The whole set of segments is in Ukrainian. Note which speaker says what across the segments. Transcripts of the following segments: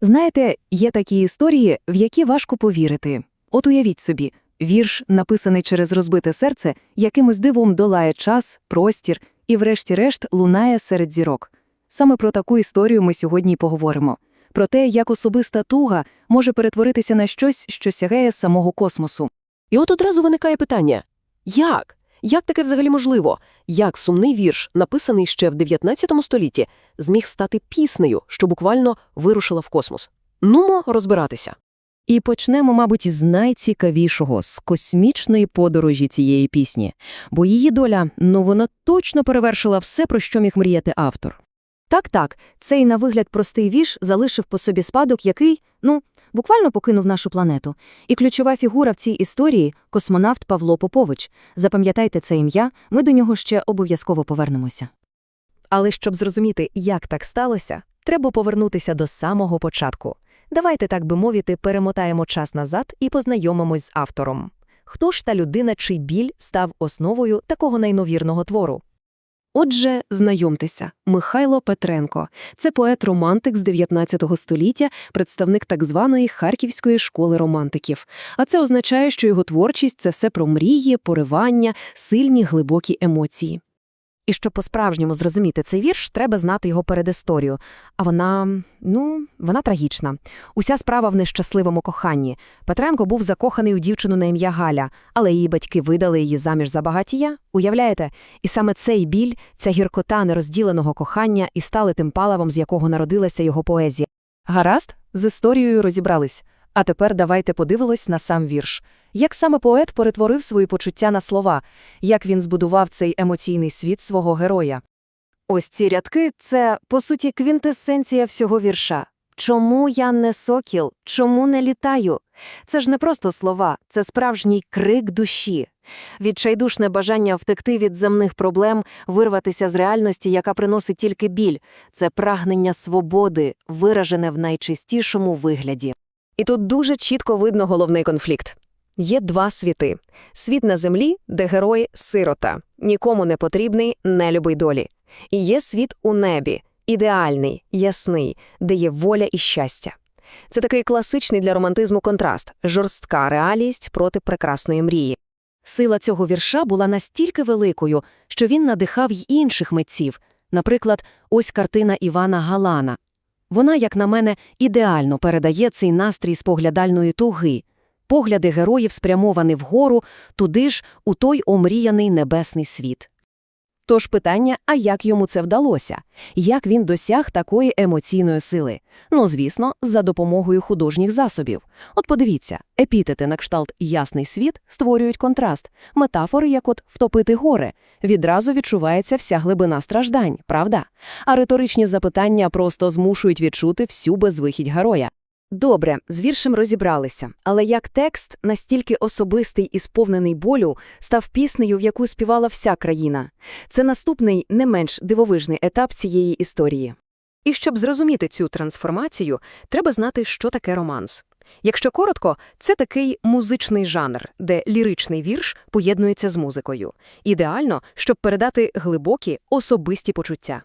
Speaker 1: Знаєте, є такі історії, в які важко повірити. От уявіть собі, вірш, написаний через розбите серце, якимось дивом долає час, простір і, врешті-решт, лунає серед зірок. Саме про таку історію ми сьогодні й поговоримо. Про те, як особиста туга може перетворитися на щось, що сягає самого космосу.
Speaker 2: І от одразу виникає питання: як? Як таке взагалі можливо? Як сумний вірш, написаний ще в 19 столітті, зміг стати піснею, що буквально вирушила в космос? Нумо розбиратися.
Speaker 3: І почнемо, мабуть, з найцікавішого, з космічної подорожі цієї пісні. Бо її доля, ну вона точно перевершила все, про що міг мріяти автор.
Speaker 1: Так-так, цей на вигляд простий вірш залишив по собі спадок, який, ну, буквально покинув нашу планету. І ключова фігура в цій історії – космонавт Павло Попович. Запам'ятайте це ім'я, ми до нього ще обов'язково повернемося.
Speaker 4: Але щоб зрозуміти, як так сталося, треба повернутися до самого початку. Давайте, так би мовити, перемотаємо час назад і познайомимось з автором. Хто ж та людина, чий біль став основою такого найновірного твору?
Speaker 2: Отже, знайомтеся, Михайло Петренко. Це поет-романтик з 19 століття, представник так званої Харківської школи романтиків. А це означає, що його творчість це все про мрії, поривання, сильні глибокі емоції.
Speaker 4: І щоб по-справжньому зрозуміти цей вірш, треба знати його передісторію. А вона, ну, вона трагічна. Уся справа в нещасливому коханні. Петренко був закоханий у дівчину на ім'я Галя, але її батьки видали її заміж за багатія. Уявляєте? І саме цей біль, ця гіркота нерозділеного кохання і стали тим паливом, з якого народилася його поезія.
Speaker 1: Гаразд, з історією розібрались. А тепер давайте подивимось на сам вірш. Як саме поет перетворив свої почуття на слова, як він збудував цей емоційний світ свого героя. Ось ці рядки – це, по суті, квінтесенція всього вірша. Чому я не сокіл? Чому не літаю? Це ж не просто слова, це справжній крик душі. Відчайдушне бажання втекти від земних проблем, вирватися з реальності, яка приносить тільки біль. Це прагнення свободи, виражене в найчистішому вигляді.
Speaker 4: І тут дуже чітко видно головний конфлікт. Є два світи. Світ на землі, де герой – сирота, нікому не потрібний, нелюбий долі. І є світ у небі, ідеальний, ясний, де є воля і щастя. Це такий класичний для романтизму контраст – жорстка реалість проти прекрасної мрії.
Speaker 1: Сила цього вірша була настільки великою, що він надихав й інших митців. Наприклад, ось картина Івана Галана. Вона, як на мене, ідеально передає цей настрій споглядальної туги. Погляди героїв спрямовані вгору, туди ж, у той омріяний небесний світ. Тож питання, а як йому це вдалося? Як він досяг такої емоційної сили? Ну, звісно, за допомогою художніх засобів. От подивіться, епітети на кшталт «ясний світ» створюють контраст, метафори, як от «втопити горе». Відразу відчувається вся глибина страждань, правда? А риторичні запитання просто змушують відчути всю безвихідь героя.
Speaker 4: Добре, з віршем розібралися, але як текст, настільки особистий і сповнений болю, став піснею, в яку співала вся країна. Це наступний, не менш дивовижний етап цієї історії. І щоб зрозуміти цю трансформацію, треба знати, що таке романс. Якщо коротко, це такий музичний жанр, де ліричний вірш поєднується з музикою. Ідеально, щоб передати глибокі, особисті почуття.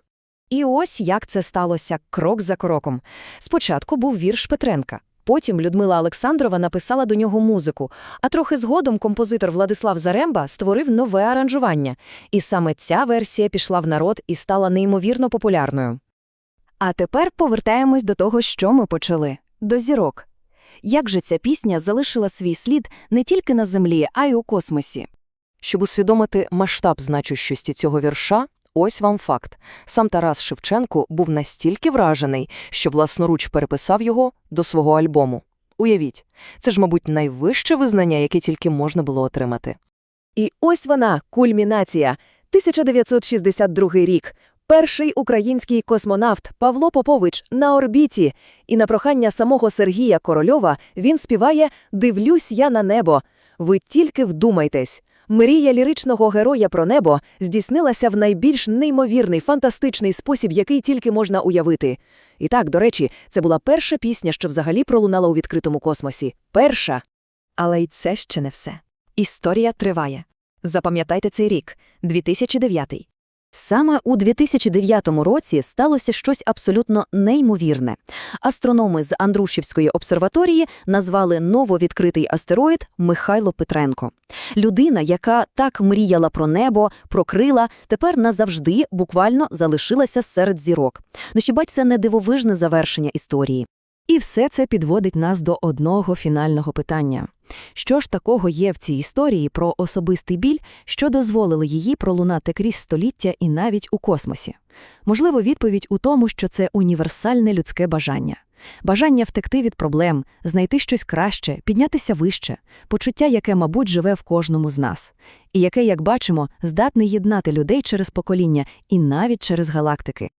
Speaker 4: І ось як це сталося крок за кроком. Спочатку був вірш Петренка. Потім Людмила Олександрова написала до нього музику, а трохи згодом композитор Владислав Заремба створив нове аранжування. І саме ця версія пішла в народ і стала неймовірно популярною. А тепер повертаємось до того, що ми почали – до зірок. Як же ця пісня залишила свій слід не тільки на землі, а й у космосі?
Speaker 1: Щоб усвідомити масштаб значущості цього вірша, ось вам факт. Сам Тарас Шевченко був настільки вражений, що власноруч переписав його до свого альбому. Уявіть, це ж, мабуть, найвище визнання, яке тільки можна було отримати.
Speaker 4: І ось вона, кульмінація. 1962 рік. Перший український космонавт Павло Попович на орбіті. І на прохання самого Сергія Корольова він співає «Дивлюсь я на небо». Ви тільки вдумайтесь. Мрія ліричного героя про небо здійснилася в найбільш неймовірний, фантастичний спосіб, який тільки можна уявити. І так, до речі, це була перша пісня, що взагалі пролунала у відкритому космосі. Перша. Але й це ще не все. Історія триває. Запам'ятайте цей рік – 2009. Саме у 2009 році сталося щось абсолютно неймовірне. Астрономи з Андрушівської обсерваторії назвали нововідкритий астероїд Михайло Петренко. Людина, яка так мріяла про небо, про крила, тепер назавжди буквально залишилася серед зірок. Ну хіба це не дивовижне завершення історії?
Speaker 1: І все це підводить нас до одного фінального питання. Що ж такого є в цій історії про особистий біль, що дозволило її пролунати крізь століття і навіть у космосі? Можливо, відповідь у тому, що це універсальне людське бажання. Бажання втекти від проблем, знайти щось краще, піднятися вище, почуття, яке, мабуть, живе в кожному з нас, і яке, як бачимо, здатне єднати людей через покоління і навіть через галактики.